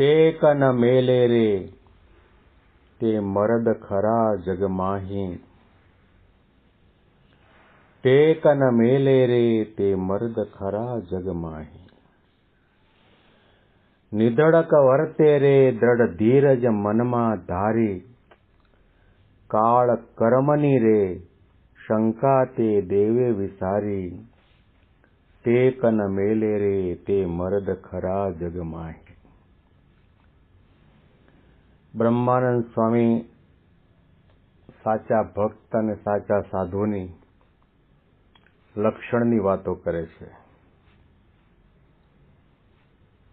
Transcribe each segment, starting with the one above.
Tech ન મેલે રે તે મરદ ખરા જગમાહી ટેકન મેલે રે તે મર્દ ખરા જગમાહી નિધડક વર્તે રે દ્રઢ ધીરજ મનમાં ધારી કાળ કર્મની રે શંકા તે દેવે વિસારી ટેકન મેલે રે તે મર્દ ખરા જગ માહી બ્રહ્માનંદ સ્વામી સાચા ભક્ત અને સાચા સાધુની લક્ષણની વાતો કરે છે.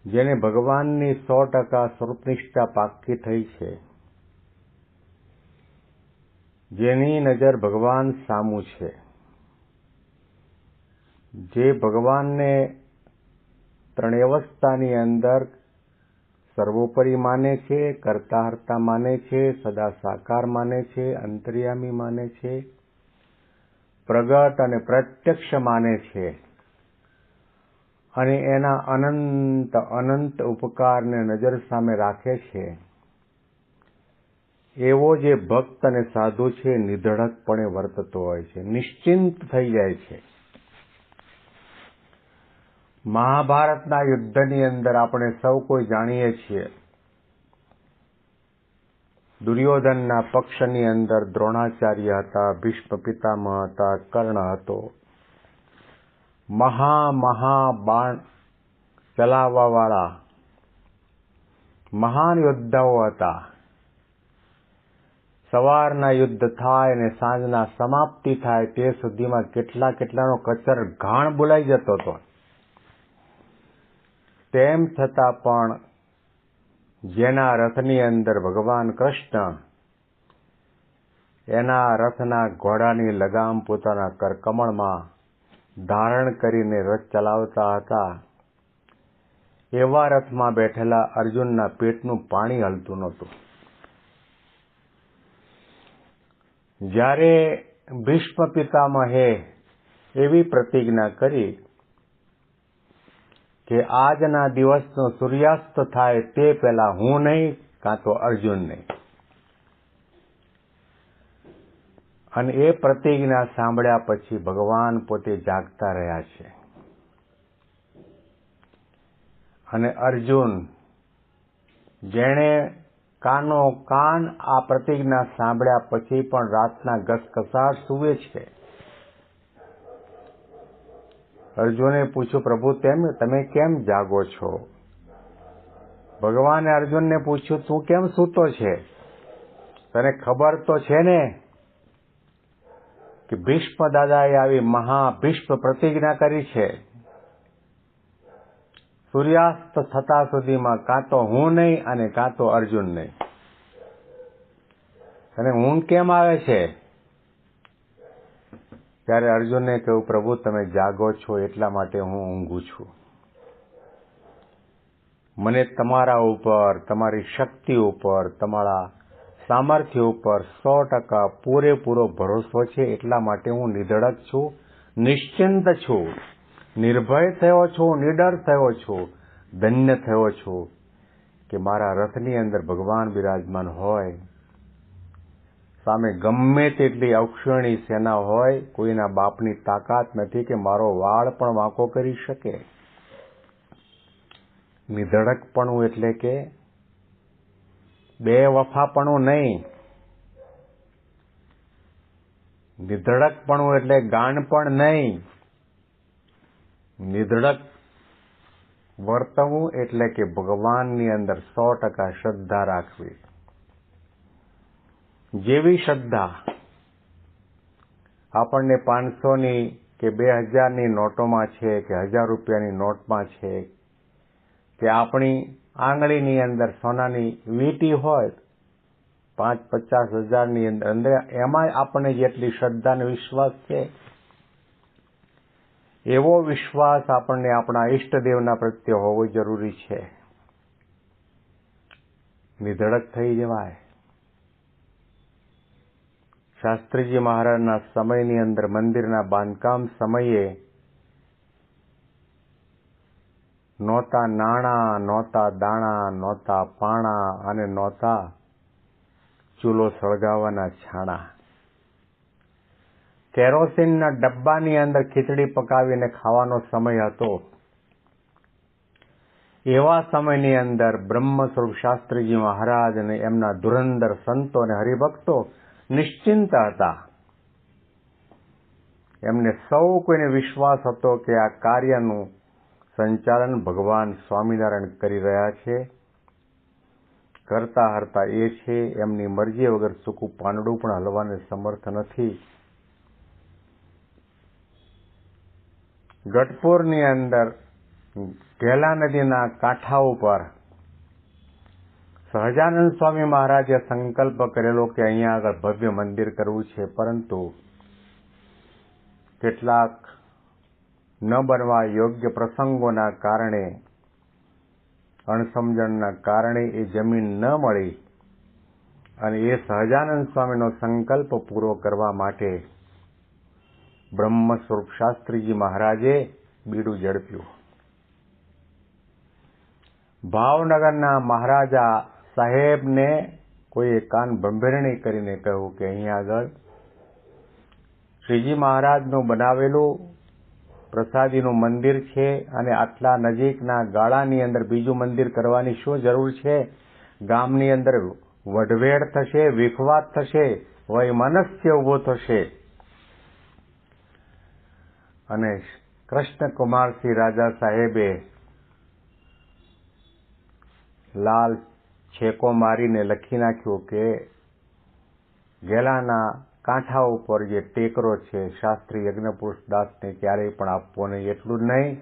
જેને ભગવાનની સો ટકા સ્વરૂપનિષ્ઠા પાક્કી થઈ છે, જેની નજર ભગવાન સામું છે. જે ભગવાનને ત્રણેવસ્થાની અંદર સર્વોપરી માને છે કરતા હરતા માને છે, સદા સાકાર માને છે, અંતર્યામી માને છે, પ્રગટ અને પ્રત્યક્ષ માને છે. અને એના અનંત અનંત ઉપકારને નજર સામે રાખે છે. એવો જે ભક્ત અને સાધુ છે, નિધડકપણે વર્તતો હોય છે, નિશ્ચિંત થઈ જાય છે. મહાભારતના યુદ્ધની અંદર આપણે સૌ કોઈ જાણીએ છીએ. દુર્યોધનના પક્ષની અંદર દ્રોણાચાર્ય હતા, ભીષ્મ પિતામહ હતા, કર્ણ હતો. મહા મહા બાણ ચલાવવા વાળા મહાન યોદ્ધાઓ હતા. સવારના યુદ્ધ થાય અને સાંજના સમાપ્તિ થાય તે સુધીમાં કેટલા કેટલાનો કચર ઘાણ બોલાઈ જતો હતો. તેમ છતાં પણ જેના રથની અંદર ભગવાન કૃષ્ણ એના રથના ઘોડાની લગામ પોતાના કરકમળમાં ધારણ કરીને રથ ચલાવતા હતા, એવા રથમાં બેઠેલા અર્જુનના પેટનું પાણી હલતું નહોતું. જ્યારે ભીષ્મ પિતામહે એવી પ્રતિજ્ઞા કરી કે આજના દિવસનો સૂર્યાસ્ત થાય તે પહેલા હું નહીં, કાં તો અર્જુન નહીં. અને એ પ્રતિજ્ઞા સાંભળ્યા પછી ભગવાન પોતે જાગતા રહ્યા છે. અને અર્જુન, જેણે કાનો કાન આ પ્રતિજ્ઞા સાંભળ્યા પછી પણ રાતના ઘસઘસાટ સુવે છે. અર્જુને પૂછ્યું, પ્રભુ, તેમ, તમે કેમ જાગો છો? ભગવાને અર્જુનને પૂછ્યું, તું કેમ સૂતો છે? તને ખબર તો છે ને કે ભીષ્મ દાદાએ આવી મહાભીષ્મ પ્રતિજ્ઞા કરી છે. સૂર્યાસ્ત થતા સુધીમાં કાં તો હું નહીં અને કાં તો અર્જુન નહીં. અને ઊંઘ કેમ આવે છે? ત્યારે અર્જુનને કહ્યું, પ્રભુ, તમે જાગો છો, એટલા માટે હું ઊંઘું છું. મને તમારા ઉપર, તમારી શક્તિ ઉપર, તમારા સામર્થ્ય ઉપર સો ટકા પૂરેપૂરો ભરોસો છે, એટલા માટે હું નિધડક છું, નિશ્ચિંત છું, નિર્ભય થયો છું, નિડર થયો છું, ધન્ય થયો છું કે મારા રથની અંદર ભગવાન બિરાજમાન હોય સામે ગમે તેટલી અક્ષરણી સેના હોય, કોઈના બાપની તાકાત નથી કે મારો વાળ પણ વાંકો કરી શકે. નિધડકપણું એટલે કે બે વફાપણું નહીં. નિધડકપણું એટલે ગાણપણ નહીં. નિધડક વર્તવું એટલે કે ભગવાનની અંદર સો ટકા શ્રદ્ધા રાખવી. જેવી શ્રદ્ધા આપણને પાંચસોની કે બે હજારની નોટોમાં છે કે હજાર રૂપિયાની નોટમાં છે કે આપણી આંગળીની અંદર સોનાની વીંટી હોય પાંચ પચાસ હજારની અંદર અંદર એમાં આપણને જેટલી શ્રદ્ધા વિશ્વાસ છે, એવો વિશ્વાસ આપણને આપણા ઈષ્ટદેવના પ્રત્યે હોવો જરૂરી છે. નિધડક થઈ જવાય. શાસ્ત્રીજી મહારાજના સમયની અંદર મંદિરના બાંધકામ સમયે નહોતા નાણા, નહોતા દાણા, નહોતા પાણા અને નહોતા ચૂલો સળગાવવાના છાણા. કેરોસીનના ડબ્બાની અંદર ખીચડી પકાવીને ખાવાનો સમય હતો. એવા સમયની અંદર બ્રહ્મ સ્વરૂપ શાસ્ત્રીજી મહારાજ અને એમના ધુરંધર સંતો અને હરિભક્તો નિશ્ચિંત હતા એમને સૌ કોઈને વિશ્વાસ હતો કે આ કાર્યનું સંચાલન ભગવાન સ્વામિનારાયણ કરી રહ્યા છે. કરતા હરતા એ છે, એમની મરજી વગર સૂકું પાંદડું પણ હલવાને સમર્થ નથી. ગઢપુરની અંદર ઘેલા નદીના કાંઠા ઉપર સહજાનંદ સ્વામી મહારાજે સંકલ્પ કરેલો કે અહીંયા આગળ ભવ્ય મંદિર કરવું છે, પરંતુ કેટલાક ન બનવા યોગ્ય પ્રસંગોના કારણે, અણસમજણના કારણે એ જમીન ન મળી અને એ સહજાનંદ સ્વામીનો સંકલ્પ પૂરો કરવા માટે બ્રહ્મ સ્વરૂપ શાસ્ત્રીજી મહારાજે બીડું ઝડપ્યું. ભાવનગરના મહારાજા સાહેબને કોઈએ કાન બંભેરણી કરીને કહ્યું કે અહીં આગળ શ્રીજી મહારાજનું બનાવેલું પ્રસાદીનું મંદિર છે અને આટલા નજીકના ગાળાની અંદર બીજું મંદિર કરવાની શું જરૂર છે? ગામની અંદર વઢવેડ થશે, વિખવાદ થશે વૈમનસ્ય ઊભો થશે. અને કૃષ્ણકુમારસિંહ રાજા સાહેબે લાલ છેકો મારીને લખી નાખ્યું કે ગેલાના કાંઠા ઉપર જે ટેકરો છે, શાસ્ત્રી યજ્ઞપુરુષ દાસને ક્યારેય પણ આપવો નહીં. એટલું નહીં,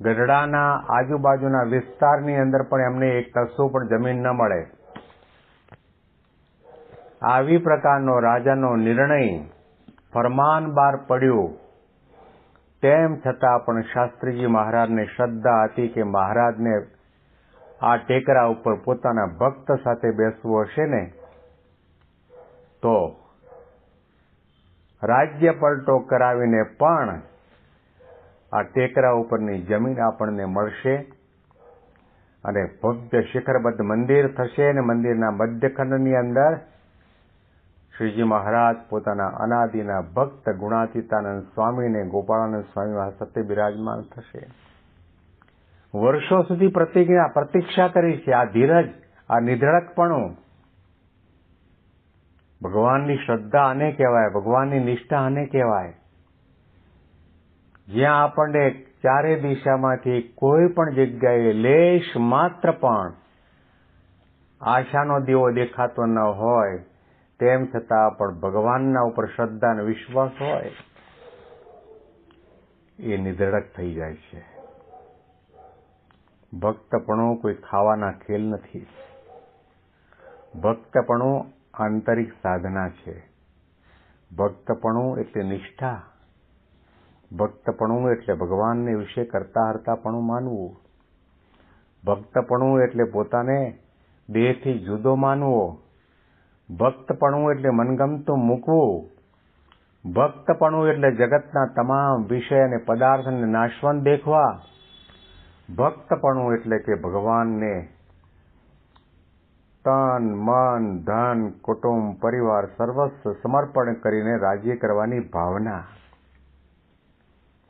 ગઢડાના આજુબાજુના વિસ્તારની અંદર પણ એમને એક કશું પણ જમીન ન મળે. આવી પ્રકારનો રાજાનો નિર્ણય ફરમાન બાર પડ્યું. તેમ છતાં પણ શાસ્ત્રીજી મહારાજને શ્રદ્ધા હતી કે મહારાજને આ ટેકરા ઉપર પોતાના ભક્ત સાથે બેસવું હશે ને? તો રાજ્ય પલટો કરાવીને પણ આ ટેકરા ઉપરની જમીન આપણને મળશે અને ભવ્ય શિખરબદ્ધ મંદિર થશે અને મંદિરના મધ્યખંડની અંદર. શ્રીજી મહારાજ પોતાના અનાદિના ભક્ત ગુણાતીતાનંદ સ્વામીને ગોપાળાનંદ સ્વામી સત્ય બિરાજમાન થશે. વર્ષો સુધી પ્રતિજ્ઞા, પ્રતીક્ષા કરી છે. આ ધીરજ, આ નિધડકપણું ભગવાનની શ્રદ્ધા આને કહેવાય, ભગવાનની નિષ્ઠા આને કહેવાય. જ્યાં આપણને ચારે દિશામાંથી કોઈ પણ જગ્યાએ લેશ માત્ર પણ આશાનો દીવો દેખાતો ન હોય, તેમ છતાં પણ ભગવાનના ઉપર શ્રદ્ધા અને વિશ્વાસ હોય, એ નિધડક થઈ જાય છે. ભક્તપણું કોઈ ખાવાના ખેલ નથી. ભક્તપણું આંતરિક સાધના છે. ભક્તપણું એટલે નિષ્ઠા. ભક્તપણું એટલે ભગવાનને વિશે કરતા હરતાપણું માનવું. ભક્તપણું એટલે પોતાને દેહથી જુદો માનવો. ભક્તપણું એટલે મનગમતું મૂકવું. ભક્તપણું એટલે જગતના તમામ વિષય અને પદાર્થને નાશવંત દેખવા. ભક્તપણું એટલે કે ભગવાનને તન, મન, ધન, કુટુંબ, પરિવાર સર્વસ્વ સમર્પણ કરીને રાજ્ય કરવાની ભાવના.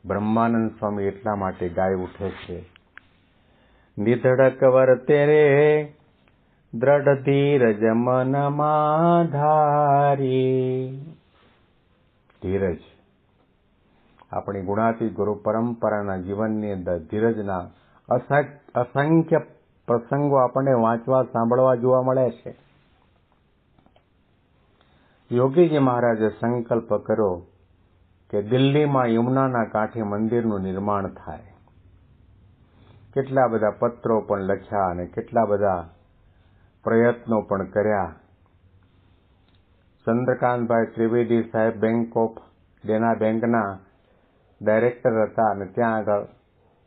બ્રહ્માનંદ સ્વામી એટલા માટે ગાય ઉઠે છે. નિધડક વર્તે રે દ્રઢ ધીરજ મનમાં ધારી. ધીરજ. આપણી ગુણાતી ગુરુ પરંપરાના જીવનની અંદર ધીરજના અસંખ્ય પ્રસંગો આપણને વાંચવા, સાંભળવા જોવા મળે છે. યોગીજી મહારાજે સંકલ્પ કર્યો કે દિલ્હીમાં યમુનાના કાંઠે મંદિરનું નિર્માણ થાય. કેટલા બધા પત્રો પણ લખ્યા અને કેટલા બધા પ્રયત્નો પણ કર્યા. ચંદ્રકાંતભાઈ ત્રિવેદી સાહેબ બેંક ઓફ દેના બેંકના ડાયરેક્ટર હતા અને ત્યાં આગળ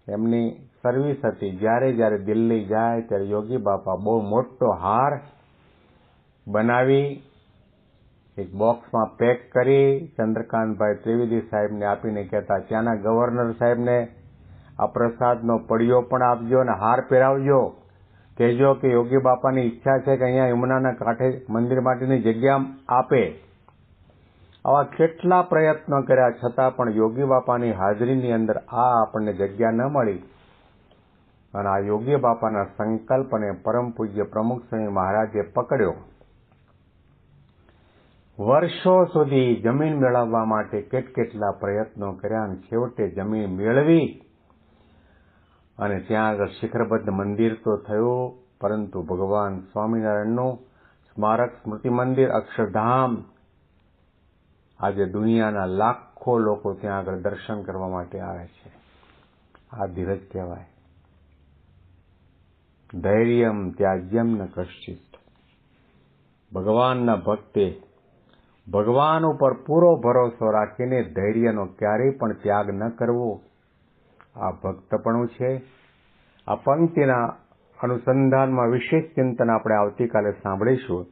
એમની સર્વિસ હતી. જ્યારે જ્યારે દિલ્હી જાય ત્યારે યોગી બાપા બહુ મોટો હાર બનાવી, એક બોક્સમાં પેક કરી, ચંદ્રકાંતભાઈ ત્રિવેદી સાહેબને આપીને કહેતા, ત્યાંના ગવર્નર સાહેબને આ પ્રસાદનો પડિયો પણ આપજો અને હાર પહેરાવજો. કહેજો કે યોગી બાપાની ઈચ્છા છે કે અહીંયા યમુનાના કાંઠે મંદિર માટેની જગ્યા આપે. આવા કેટલા પ્રયત્નો કર્યા, છતાં પણ યોગી બાપાની હાજરીની અંદર આ આપણને જગ્યા ન મળી. અને આ યોગી બાપાના સંકલ્પ અને પરમ પૂજ્ય પ્રમુખ સ્વામી મહારાજે પકડ્યો. વર્ષો સુધી જમીન મેળવવા માટે કેટ કેટલા પ્રયત્નો કર્યા અને છેવટે જમીન મેળવી. અને ત્યાં આગળ શિખરબદ્ધ મંદિર તો થયું, પરંતુ ભગવાન સ્વામિનારાયણનું સ્મારક સ્મૃતિ મંદિર અક્ષરધામ. આજે દુનિયાના લાખો લોકો ત્યાં આગળ દર્શન કરવા માટે આવે છે. આ ધીરજ કહેવાય. ધૈર્યમ ત્યાજ્યમ ન કશ્ચિત. ભગવાનના ભક્તે ભગવાન ઉપર પૂરો ભરોસો રાખીને ધૈર્યનો ક્યારેય પણ ત્યાગ ન કરવો. આ ભક્તપણું છે. આ પંક્તિના અનુસંધાનમાં વિશેષ ચિંતન આપણે આવતીકાલે સાંભળીશું.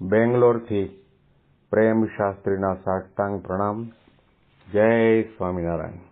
બેંગ્લોરથી પ્રેમ શાસ્ત્રીના સાષ્ટાંગ પ્રણામ. જય સ્વામિનારાયણ.